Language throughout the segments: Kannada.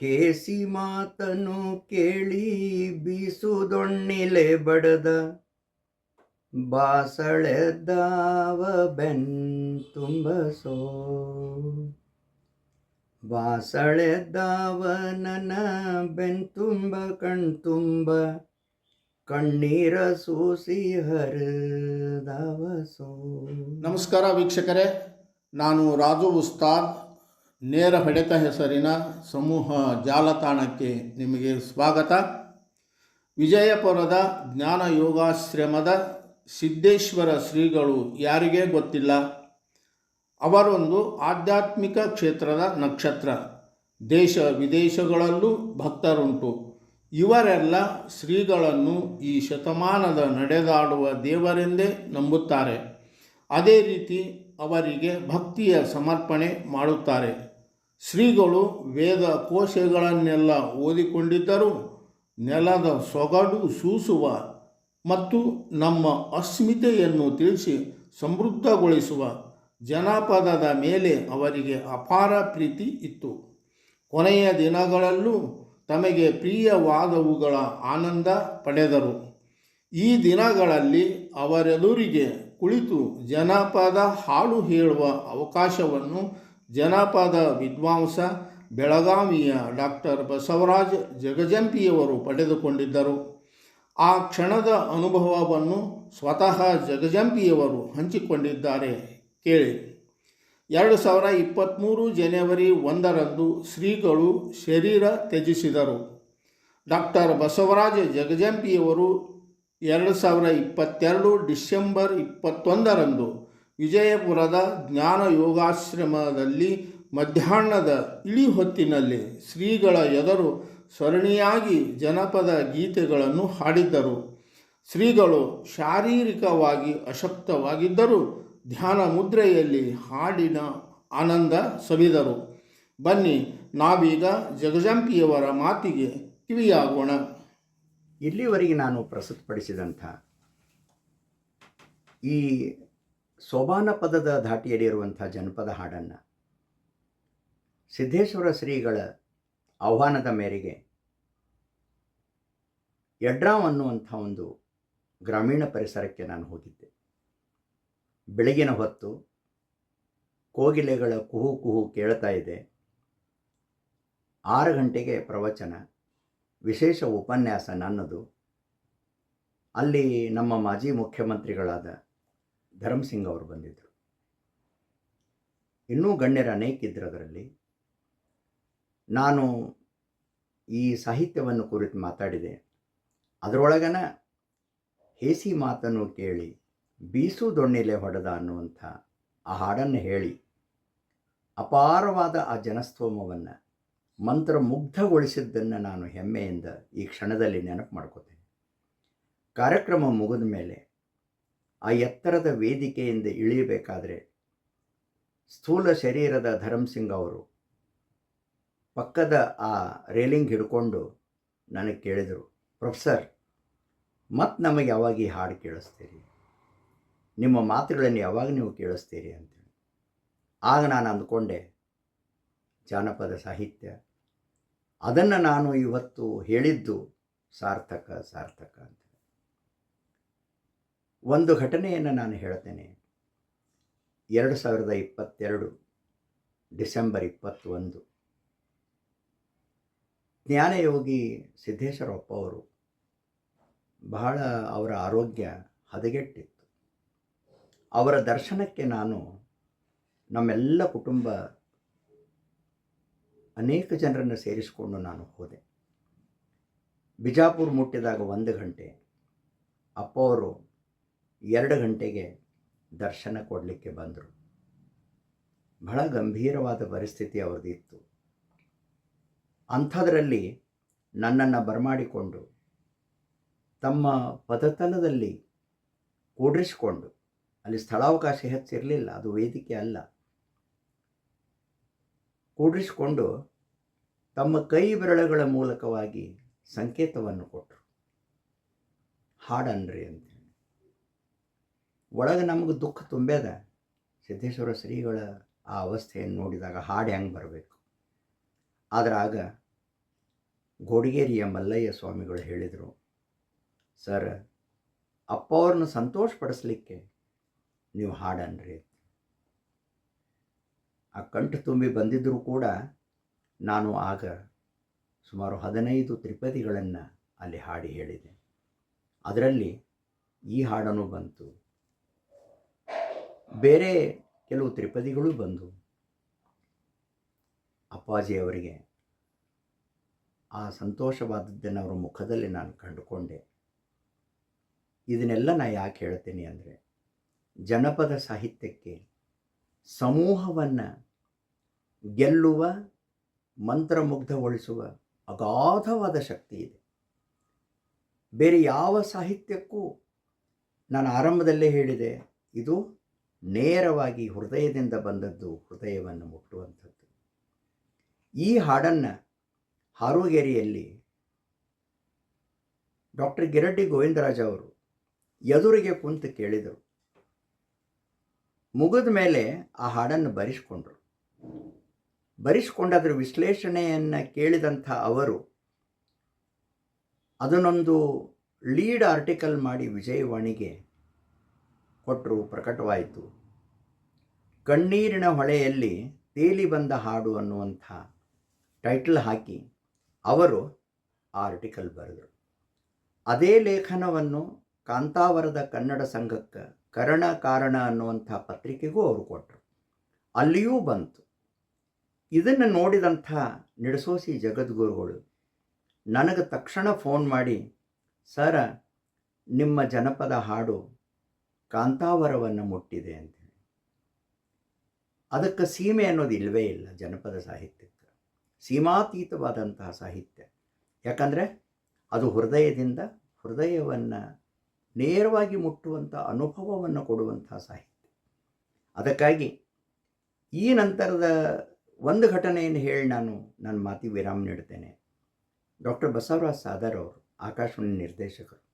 ಹೇಸಿ ಮಾತನು ಕೇಳಿ ಬೀಸುದೊಣ್ಣಿಲೆ ಬಡದ. ಬಾಸಳೆದಾವ ಬೆನ್ ತುಂಬಸೋ. ಬಾಸಳೆದ್ದಾವ ನನ್ನ ಬೆನ್ ತುಂಬ, ಕಣ್ ತುಂಬ. ಕಣ್ಣೀರ ಸೂಸಿ ಹರಿದವಸೋ. ನಮಸ್ಕಾರ ವೀಕ್ಷಕರೇ, ನಾನು ರಾಜು ಉಸ್ತಾದ್. ನೇರ ಹೊಡೆತ ಹೆಸರಿನ ಸಮೂಹ ಜಾಲತಾಣಕ್ಕೆ ನಿಮಗೆ ಸ್ವಾಗತ. ವಿಜಯಪುರದ ಜ್ಞಾನ ಯೋಗಾಶ್ರಮದ ಸಿದ್ದೇಶ್ವರ ಶ್ರೀಗಳು ಯಾರಿಗೇ ಗೊತ್ತಿಲ್ಲ? ಅವರೊಂದು ಆಧ್ಯಾತ್ಮಿಕ ಕ್ಷೇತ್ರದ ನಕ್ಷತ್ರ. ದೇಶ ವಿದೇಶಗಳಲ್ಲೂ ಭಕ್ತರುಂಟು. ಇವರೆಲ್ಲ ಶ್ರೀಗಳನ್ನು ಈ ಶತಮಾನದ ನಡೆದಾಡುವ ದೇವರೆಂದೇ ನಂಬುತ್ತಾರೆ. ಅದೇ ರೀತಿ ಅವರಿಗೆ ಭಕ್ತಿಯ ಸಮರ್ಪಣೆ ಮಾಡುತ್ತಾರೆ. ಶ್ರೀಗಳು ವೇದ ಕೋಶಗಳನ್ನೆಲ್ಲ ಓದಿಕೊಂಡಿದ್ದರು. ನೆಲದ ಸೊಗಡು ಸೂಸುವ ಮತ್ತು ನಮ್ಮ ಅಸ್ಮಿತೆಯನ್ನು ತಿಳಿಸಿ ಸಮೃದ್ಧಗೊಳಿಸುವ ಜನಪದದ ಮೇಲೆ ಅವರಿಗೆ ಅಪಾರ ಪ್ರೀತಿ ಇತ್ತು. ಕೊನೆಯ ದಿನಗಳಲ್ಲೂ ತಮಗೆ ಪ್ರಿಯವಾದವುಗಳ ಆನಂದ ಪಡೆದರು. ಈ ದಿನಗಳಲ್ಲಿ ಅವರೆದುರಿಗೆ ಕುಳಿತು ಜನಪದ ಹಾಡು ಹೇಳುವ ಅವಕಾಶವನ್ನು ಜನಪದ ವಿದ್ವಾಂಸ, ಬೆಳಗಾವಿಯ ಡಾಕ್ಟರ್ ಬಸವರಾಜ್ ಜಗಜಂಪಿಯವರು ಪಡೆದುಕೊಂಡಿದ್ದರು. ಆ ಕ್ಷಣದ ಅನುಭವವನ್ನು ಸ್ವತಃ ಜಗಜಂಪಿಯವರು ಹಂಚಿಕೊಂಡಿದ್ದಾರೆ ಕೇಳಿ. ಎರಡು ಸಾವಿರ ಇಪ್ಪತ್ತ್ಮೂರು ಜನವರಿ ಒಂದರಂದು ಶ್ರೀಗಳು ಶರೀರ ತ್ಯಜಿಸಿದರು. ಡಾಕ್ಟರ್ ಬಸವರಾಜ ಜಗಜಂಪಿಯವರು ಎರಡು ಸಾವಿರ ಇಪ್ಪತ್ತೆರಡು ಡಿಸೆಂಬರ್ ಇಪ್ಪತ್ತೊಂದರಂದು ವಿಜಯಪುರದ ಜ್ಞಾನ ಯೋಗಾಶ್ರಮದಲ್ಲಿ ಮಧ್ಯಾಹ್ನದ ಇಳಿ ಹೊತ್ತಿನಲ್ಲಿ ಶ್ರೀಗಳ ಎದರು ಸರಣಿಯಾಗಿ ಜನಪದ ಗೀತೆಗಳನ್ನು ಹಾಡಿದ್ದರು. ಶ್ರೀಗಳು ಶಾರೀರಿಕವಾಗಿ ಅಶಕ್ತವಾಗಿದ್ದರೂ ಧ್ಯಾನ ಮುದ್ರೆಯಲ್ಲಿ ಹಾಡಿನ ಆನಂದ ಸವಿದರು. ಬನ್ನಿ, ನಾವೀಗ ಜಗಜಂಪಿಯವರ ಮಾತಿಗೆ ಕಿವಿಯಾಗೋಣ. ಇಲ್ಲಿವರೆಗೆ ನಾನು ಪ್ರಸ್ತುತಪಡಿಸಿದಂಥ ಈ ಸೋಬಾನ ಪದದ ಧಾಟಿಯಲ್ಲಿರುವಂಥ ಜನಪದ ಹಾಡನ್ನು ಸಿದ್ದೇಶ್ವರ ಶ್ರೀಗಳ ಆಹ್ವಾನದ ಮೇರೆಗೆ ಯಡ್ರಾವ್ ಅನ್ನುವಂಥ ಒಂದು ಗ್ರಾಮೀಣ ಪರಿಸರಕ್ಕೆ ನಾನು ಹೋಗಿದ್ದೆ. ಬೆಳಗಿನ ಹೊತ್ತು ಕೋಗಿಲೆಗಳ ಕುಹು ಕುಹು ಕೇಳ್ತಾ ಇದೆ. ಆರು ಗಂಟೆಗೆ ಪ್ರವಚನ, ವಿಶೇಷ ಉಪನ್ಯಾಸ ನನ್ನದು. ಅಲ್ಲಿ ನಮ್ಮ ಮಾಜಿ ಮುಖ್ಯಮಂತ್ರಿಗಳಾದ ಧರ್ಮಸಿಂಗ್ ಅವರು ಬಂದಿದ್ದರು ಇನ್ನೂ ಗಣ್ಯರು ಅನೇಕ ಇದ್ದರು ಅದರಲ್ಲಿ ನಾನು ಈ ಸಾಹಿತ್ಯವನ್ನು ಕುರಿತು ಮಾತಾಡಿದೆ. ಅದರೊಳಗನ ಹೇಸಿ ಮಾತನ್ನು ಕೇಳಿ, ಬೀಸು ದೊಣ್ಣೆಲೆ ಹೊಡೆದ ಅನ್ನುವಂಥ ಆ ಹಾಡನ್ನು ಹೇಳಿ, ಅಪಾರವಾದ ಆ ಜನಸ್ತೋಮವನ್ನು ಮಂತ್ರಮುಗ್ಧಗೊಳಿಸಿದ್ದನ್ನು ನಾನು ಹೆಮ್ಮೆಯಿಂದ ಈ ಕ್ಷಣದಲ್ಲಿ ನೆನಪು ಮಾಡ್ಕೋತೇನೆ. ಕಾರ್ಯಕ್ರಮ ಮುಗಿದ ಮೇಲೆ ಆ ಎತ್ತರದ ವೇದಿಕೆಯಿಂದ ಇಳಿಯಬೇಕಾದರೆ ಸ್ಥೂಲ ಶರೀರದ ಧರ್ಮಸಿಂಗ್ ಅವರು ಪಕ್ಕದ ಆ ರೇಲಿಂಗ್ ಹಿಡ್ಕೊಂಡು ನನಗೆ ಕೇಳಿದರು, ಪ್ರೊಫೆಸರ್ ಮತ್ತು ನಮಗೆ ಯಾವಾಗ ಈ ಹಾಡು ಕೇಳಿಸ್ತೀರಿ? ನಿಮ್ಮ ಮಾತುಗಳನ್ನು ಯಾವಾಗ ನೀವು ಕೇಳಿಸ್ತೀರಿ? ಅಂತೇಳಿ ಆಗ ನಾನು ಅಂದ್ಕೊಂಡೆ, ಜಾನಪದ ಸಾಹಿತ್ಯ, ಅದನ್ನು ನಾನು ಇವತ್ತು ಹೇಳಿದ್ದು ಸಾರ್ಥಕ ಸಾರ್ಥಕ ಅಂತ. ಒಂದು ಘಟನೆಯನ್ನು ನಾನು ಹೇಳ್ತೇನೆ. ಎರಡು ಸಾವಿರದ ಇಪ್ಪತ್ತೆರಡು ಡಿಸೆಂಬರ್ ಇಪ್ಪತ್ತೊಂದು. ಜ್ಞಾನಯೋಗಿ ಸಿದ್ದೇಶ್ವರಪ್ಪ ಅವರು ಬಹಳ ಅವರ ಆರೋಗ್ಯ ಹದಗೆಟ್ಟಿತ್ತು. ಅವರ ದರ್ಶನಕ್ಕೆ ನಾನು ನಮ್ಮೆಲ್ಲ ಕುಟುಂಬ ಅನೇಕ ಜನರನ್ನು ಸೇರಿಸಿಕೊಂಡು ನಾನು ಹೋದೆ. ಬಿಜಾಪುರ ಮುಟ್ಟಿದಾಗ ಒಂದು ಗಂಟೆ ಅಪ್ಪ ಅವರು ಎರಡು ಗಂಟೆಗೆ ದರ್ಶನ ಕೊಡಲಿಕ್ಕೆ ಬಂದರು. ಬಹಳ ಗಂಭೀರವಾದ ಪರಿಸ್ಥಿತಿ ಅವ್ರದ್ದಿತ್ತು. ಅಂಥದ್ರಲ್ಲಿ ನನ್ನನ್ನು ಬರಮಾಡಿಕೊಂಡು ತಮ್ಮ ಪದತಲದಲ್ಲಿ ಕೂಡಿರಿಸಿಕೊಂಡು, ಅಲ್ಲಿ ಸ್ಥಳಾವಕಾಶ ಹೆಚ್ಚಿರಲಿಲ್ಲ, ಅದು ವೇದಿಕೆ ಅಲ್ಲ. ಕೂಡಿಸಿಕೊಂಡು ತಮ್ಮ ಕೈ ಬೆರಳುಗಳ ಮೂಲಕವಾಗಿ ಸಂಕೇತವನ್ನು ಕೊಟ್ಟರು ಹಾಡನ್ರಿ ಅಂತೇಳಿ ಒಳಗೆ ನಮಗೆ ದುಃಖ ತುಂಬ್ಯದ ಸಿದ್ದೇಶ್ವರ ಶ್ರೀಗಳ ಆ ಅವಸ್ಥೆಯನ್ನು ನೋಡಿದಾಗ ಹಾಡು ಹೆಂಗೆ ಬರಬೇಕು? ಆದ್ರಾಗ ಗೋಡಿಗೇರಿಯ ಮಲ್ಲಯ್ಯ ಸ್ವಾಮಿಗಳು ಹೇಳಿದರು, ಸರ್ ಅಪ್ಪ ಅವ್ರನ್ನ ಸಂತೋಷಪಡಿಸ್ಲಿಕ್ಕೆ ನೀವು ಹಾಡನ್ರಿ ಆ ಕಂಠ ತುಂಬಿ ಬಂದಿದ್ದರೂ ಕೂಡ ನಾನು ಆಗ ಸುಮಾರು ಹದಿನೈದು ತ್ರಿಪದಿಗಳನ್ನು ಅಲ್ಲಿ ಹಾಡಿ ಹೇಳಿದೆ. ಅದರಲ್ಲಿ ಈ ಹಾಡನ್ನು ಬಂತು. ಬೇರೆ ಕೆಲವು ತ್ರಿಪದಿಗಳು ಬಂದು ಅಪ್ಪಾಜಿಯವರಿಗೆ ಆ ಸಂತೋಷವಾದದ್ದನ್ನು ಅವರ ಮುಖದಲ್ಲಿ ನಾನು ಕಂಡುಕೊಂಡೆ. ಇದನ್ನೆಲ್ಲ ನಾನು ಯಾಕೆ ಹೇಳ್ತೀನಿ ಅಂದರೆ, ಜನಪದ ಸಾಹಿತ್ಯಕ್ಕೆ ಸಮೂಹವನ್ನು ಗೆಲ್ಲುವ, ಮಂತ್ರಮುಗ್ಧಗೊಳಿಸುವ ಅಗಾಧವಾದ ಶಕ್ತಿ ಇದೆ. ಬೇರೆ ಯಾವ ಸಾಹಿತ್ಯಕ್ಕೂ ನಾನು ಆರಂಭದಲ್ಲೇ ಹೇಳಿದೆ, ಇದು ನೇರವಾಗಿ ಹೃದಯದಿಂದ ಬಂದದ್ದು ಹೃದಯವನ್ನು ಮುಟ್ಟುವಂಥದ್ದು. ಈ ಹಾಡನ್ನು ಹಾರುಗೇರಿಯಲ್ಲಿ ಡಾಕ್ಟರ್ ಗಿರಡ್ಡಿ ಗೋವಿಂದರಾಜ್ ಅವರು ಎದುರಿಗೆ ಕುಂತು ಕೇಳಿದರು. ಮುಗಿದ ಮೇಲೆ ಆ ಹಾಡನ್ನು ಬರೆಸ್ಕೊಂಡ್ರು. ಬರೆಸ್ಕೊಂಡದ್ರ ವಿಶ್ಲೇಷಣೆಯನ್ನು ಕೇಳಿದಂಥ ಅವರು, ಅದನ್ನೊಂದು ಲೀಡ್ ಆರ್ಟಿಕಲ್ ಮಾಡಿ ವಿಜಯವಾಣಿಗೆ ಕೊಟ್ಟರು ಪ್ರಕಟವಾಯಿತು. ಕಣ್ಣೀರಿನ ಹೊಳೆಯಲ್ಲಿ ತೇಲಿ ಬಂದ ಹಾಡು ಅನ್ನುವಂಥ ಟೈಟಲ್ ಹಾಕಿ ಅವರು ಆರ್ಟಿಕಲ್ ಬರೆದರು. ಅದೇ ಲೇಖನವನ್ನು ಕಾಂತಾವರದ ಕನ್ನಡ ಸಂಘಕ್ಕೆ ಕರಣ ಕಾರಣ ಅನ್ನುವಂಥ ಪತ್ರಿಕೆಗೂ ಅವರು ಕೊಟ್ಟರು ಅಲ್ಲಿಯೂ ಬಂತು. ಇದನ್ನು ನೋಡಿದಂಥ ನಿಡಸೋಸಿ ಜಗದ್ಗುರುಗಳು ನನಗೆ ತಕ್ಷಣ ಫೋನ್ ಮಾಡಿ, ಸರ, ನಿಮ್ಮ ಜನಪದ ಹಾಡು ಕಾಂತಾವರವನ್ನು ಮುಟ್ಟಿದೆ ಅಂತೇಳಿ ಅದಕ್ಕೆ ಸೀಮೆ ಅನ್ನೋದು ಇಲ್ಲವೇ ಇಲ್ಲ ಜನಪದ ಸಾಹಿತ್ಯಕ್ಕೆ. ಸೀಮಾತೀತವಾದಂತಹ ಸಾಹಿತ್ಯ. ಯಾಕಂದರೆ ಅದು ಹೃದಯದಿಂದ ಹೃದಯವನ್ನು ನೇರವಾಗಿ ಮುಟ್ಟುವಂಥ ಅನುಭವವನ್ನು ಕೊಡುವಂಥ ಸಾಹಿತ್ಯ. ಅದಕ್ಕಾಗಿ ಈ ನಂತರದ ಒಂದು ಘಟನೆಯನ್ನು ಹೇಳಿ ನಾನು ನನ್ನ ಮಾತಿಗೆ ವಿರಾಮ ನೀಡ್ತೇನೆ. ಡಾಕ್ಟರ್ ಬಸವರಾಜ್ ಸಾದರ್ ಅವರು, ಆಕಾಶವಾಣಿ ನಿರ್ದೇಶಕರು.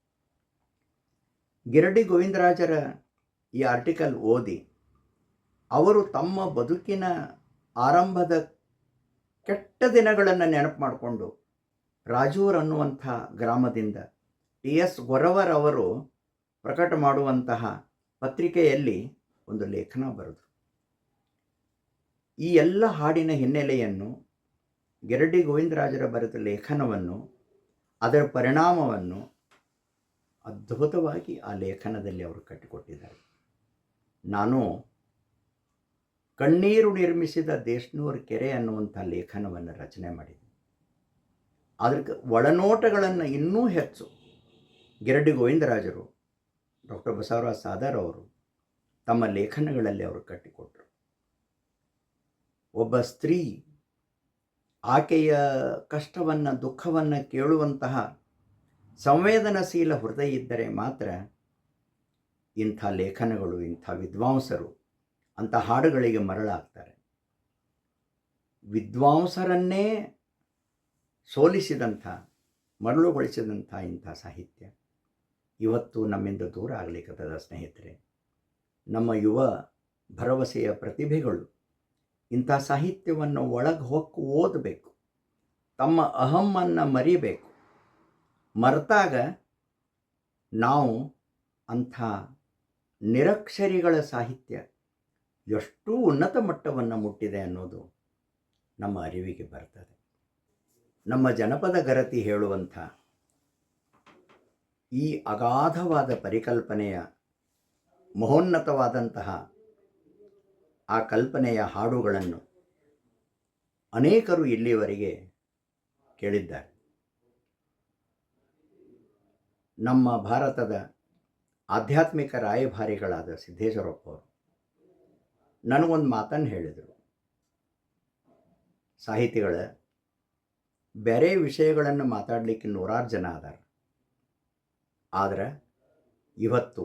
ಗಿರಡಿ ಗೋವಿಂದರಾಜರ ಈ ಆರ್ಟಿಕಲ್ ಓದಿ ಅವರು ತಮ್ಮ ಬದುಕಿನ ಆರಂಭದ ಕೆಟ್ಟ ದಿನಗಳನ್ನು ನೆನಪು ಮಾಡಿಕೊಂಡು ರಾಜೂರ್ ಅನ್ನುವಂಥ ಗ್ರಾಮದಿಂದ ಟಿ ಎಸ್ ಗೊರವರ್ ಅವರು ಪ್ರಕಟ ಮಾಡುವಂತಹ ಪತ್ರಿಕೆಯಲ್ಲಿ ಒಂದು ಲೇಖನ ಬರೆದು, ಈ ಎಲ್ಲ ಹಾಡಿನ ಹಿನ್ನೆಲೆಯನ್ನು ಗಿರಡಿ ಗೋವಿಂದರಾಜರ ಬರೆದ ಲೇಖನವನ್ನು, ಅದರ ಪರಿಣಾಮವನ್ನು ಅದ್ಭುತವಾಗಿ ಆ ಲೇಖನದಲ್ಲಿ ಅವರು ಕಟ್ಟಿಕೊಟ್ಟಿದ್ದಾರೆ. ನಾನು ಕಣ್ಣೀರು ನಿರ್ಮಿಸಿದ ದೇಶ್ನೂರ್ ಕೆರೆ ಅನ್ನುವಂಥ ಲೇಖನವನ್ನು ರಚನೆ ಮಾಡಿದ್ದೆ ಅದ್ರ ಒಳನೋಟಗಳನ್ನು ಇನ್ನೂ ಹೆಚ್ಚು ಗಿರಡಿ ಗೋವಿಂದರಾಜರು, ಡಾಕ್ಟರ್ ಬಸವರಾಜ್ ಸಾದರ್ ಅವರು ತಮ್ಮ ಲೇಖನಗಳಲ್ಲಿ ಅವರು ಕಟ್ಟಿಕೊಟ್ರು. ಒಬ್ಬ ಸ್ತ್ರೀ ಆಕೆಯ ಕಷ್ಟವನ್ನು, ದುಃಖವನ್ನು ಕೇಳುವಂತಹ ಸಂವೇದನಶೀಲ ಹೃದಯ ಇದ್ದರೆ ಮಾತ್ರ ಇಂಥ ಲೇಖನಗಳು, ಇಂಥ ವಿದ್ವಾಂಸರು ಅಂಥ ಹಾಡುಗಳಿಗೆ ಮರಳಾಗ್ತಾರೆ. ವಿದ್ವಾಂಸರನ್ನೇ ಸೋಲಿಸಿದಂಥ, ಮರಳುಗೊಳಿಸಿದಂಥ ಇಂಥ ಸಾಹಿತ್ಯ ಇವತ್ತು ನಮ್ಮಿಂದ ದೂರ ಆಗಲಿಕ್ಕದ ಸ್ನೇಹಿತರೆ. ನಮ್ಮ ಯುವ ಭರವಸೆಯ ಪ್ರತಿಭೆಗಳು ಇಂಥ ಸಾಹಿತ್ಯವನ್ನು ಒಳಗೆ ಹೊಕ್ಕು ಓದಬೇಕು, ತಮ್ಮ ಅಹಮ್ಮನ್ನು ಮರಿಬೇಕು ಮರೆತಾಗ ನಾವು ಅಂಥ ನಿರಕ್ಷರಿಗಳ ಸಾಹಿತ್ಯ ಎಷ್ಟು ಉನ್ನತ ಮಟ್ಟವನ್ನು ಮುಟ್ಟಿದೆ ಅನ್ನೋದು ನಮ್ಮ ಅರಿವಿಗೆ ಬರ್ತದೆ. ನಮ್ಮ ಜನಪದ ಗರತಿ ಹೇಳುವಂಥ ಈ ಅಗಾಧವಾದ ಪರಿಕಲ್ಪನೆಯ ಮಹೋನ್ನತವಾದಂತಹ ಆ ಕಲ್ಪನೆಯ ಹಾಡುಗಳನ್ನು ಅನೇಕರು ಇಲ್ಲಿಯವರೆಗೆ ಕೇಳಿದ್ದಾರೆ. ನಮ್ಮ ಭಾರತದ ಆಧ್ಯಾತ್ಮಿಕ ರಾಯಭಾರಿಗಳಾದ ಸಿದ್ದೇಶ್ವರಪ್ಪ ಅವರು ನನಗೊಂದು ಮಾತನ್ನು ಹೇಳಿದರು. ಸಾಹಿತಿಗಳ ಬೇರೆ ವಿಷಯಗಳನ್ನು ಮಾತಾಡಲಿಕ್ಕೆ ನೂರಾರು ಜನ ಅದಾರ. ಆದರೆ ಇವತ್ತು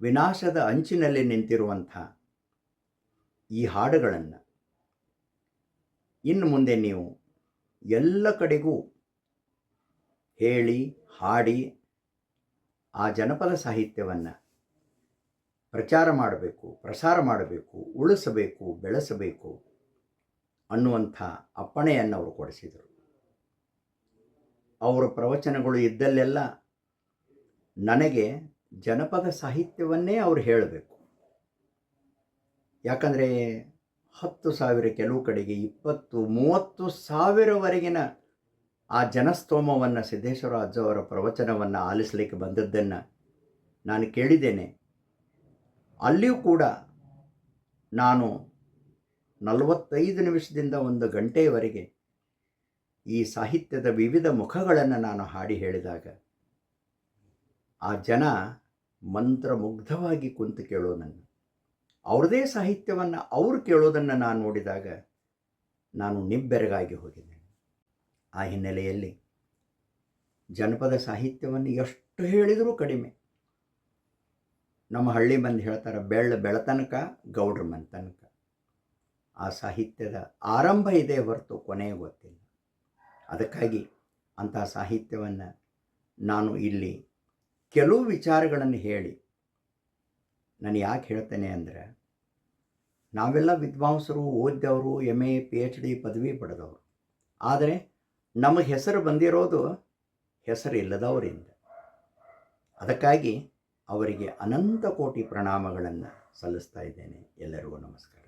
ವಿನಾಶದ ಅಂಚಿನಲ್ಲಿ ನಿಂತಿರುವಂಥ ಈ ಹಾಡುಗಳನ್ನು ಇನ್ನು ಮುಂದೆ ನೀವು ಎಲ್ಲ ಕಡೆಗೂ ಹೇಳಿ, ಹಾಡಿ ಆ ಜನಪದ ಸಾಹಿತ್ಯವನ್ನು ಪ್ರಚಾರ ಮಾಡಬೇಕು, ಪ್ರಸಾರ ಮಾಡಬೇಕು, ಉಳಿಸಬೇಕು, ಬೆಳೆಸಬೇಕು ಅನ್ನುವಂಥ ಅಪ್ಪಣೆಯನ್ನು ಅವರು ಕೊಡಿಸಿದರು. ಅವರ ಪ್ರವಚನಗಳು ಇದ್ದಲ್ಲೆಲ್ಲ ನನಗೆ ಜನಪದ ಸಾಹಿತ್ಯವನ್ನೇ ಅವರು ಹೇಳಬೇಕು. ಯಾಕಂದರೆ ಹತ್ತು ಸಾವಿರ ಕೆಲವು ಕಡೆಗೆ ಇಪ್ಪತ್ತು, ಮೂವತ್ತು ಸಾವಿರವರೆಗಿನ ಆ ಜನಸ್ತೋಮವನ್ನು ಸಿದ್ದೇಶ್ವರ ಅಜ್ಜವರ ಪ್ರವಚನವನ್ನು ಆಲಿಸಲಿಕ್ಕೆ ಬಂದದ್ದನ್ನು ನಾನು ಕೇಳಿದ್ದೇನೆ. ಅಲ್ಲಿಯೂ ಕೂಡ ನಾನು ನಲವತ್ತೈದು ನಿಮಿಷದಿಂದ ಒಂದು ಗಂಟೆಯವರೆಗೆ ಈ ಸಾಹಿತ್ಯದ ವಿವಿಧ ಮುಖಗಳನ್ನು ನಾನು ಹಾಡಿ ಹೇಳಿದಾಗ ಆ ಜನ ಮಂತ್ರಮುಗ್ಧವಾಗಿ ಕುಂತು ಕೇಳೋದನ್ನು ಅವ್ರದೇ ಸಾಹಿತ್ಯವನ್ನು ಅವರು ಕೇಳೋದನ್ನು ನಾನು ನೋಡಿದಾಗ ನಾನು ನಿಬ್ಬೆರಗಾಗಿ ಹೋಗಿದ್ದೇನೆ. ಆ ಹಿನ್ನೆಲೆಯಲ್ಲಿ ಜನಪದ ಸಾಹಿತ್ಯವನ್ನು ಎಷ್ಟು ಹೇಳಿದರೂ ಕಡಿಮೆ. ನಮ್ಮ ಹಳ್ಳಿ ಮಂದಿ ಹೇಳ್ತಾರೆ, ಬೆಳ್ಳ ಬೆಳತನಕ ಗೌಡ್ರ ಮನ್ ತನಕ. ಆ ಸಾಹಿತ್ಯದ ಆರಂಭ ಇದೆ ಹೊರತು ಕೊನೆಯ ಗೊತ್ತಿಲ್ಲ. ಅದಕ್ಕಾಗಿ ಅಂತಹ ಸಾಹಿತ್ಯವನ್ನು ನಾನು ಇಲ್ಲಿ ಕೆಲವು ವಿಚಾರಗಳನ್ನು ಹೇಳಿ ನಾನು ಯಾಕೆ ಹೇಳ್ತೇನೆ ಅಂದರೆ, ನಾವೆಲ್ಲ ವಿದ್ವಾಂಸರು ಓದ್ದವರು M A P H D ಪದವಿ ಪಡೆದವರು. ಆದರೆ ನಮಗೆ ಹೆಸರು ಬಂದಿರೋದು ಹೆಸರು ಇಲ್ಲದವರಿಂದ ಅದಕ್ಕಾಗಿ ಅವರಿಗೆ ಅನಂತ ಕೋಟಿ ಪ್ರಣಾಮಗಳನ್ನು ಸಲ್ಲಿಸ್ತಾ ಇದ್ದೇನೆ. ಎಲ್ಲರಿಗೂ ನಮಸ್ಕಾರ.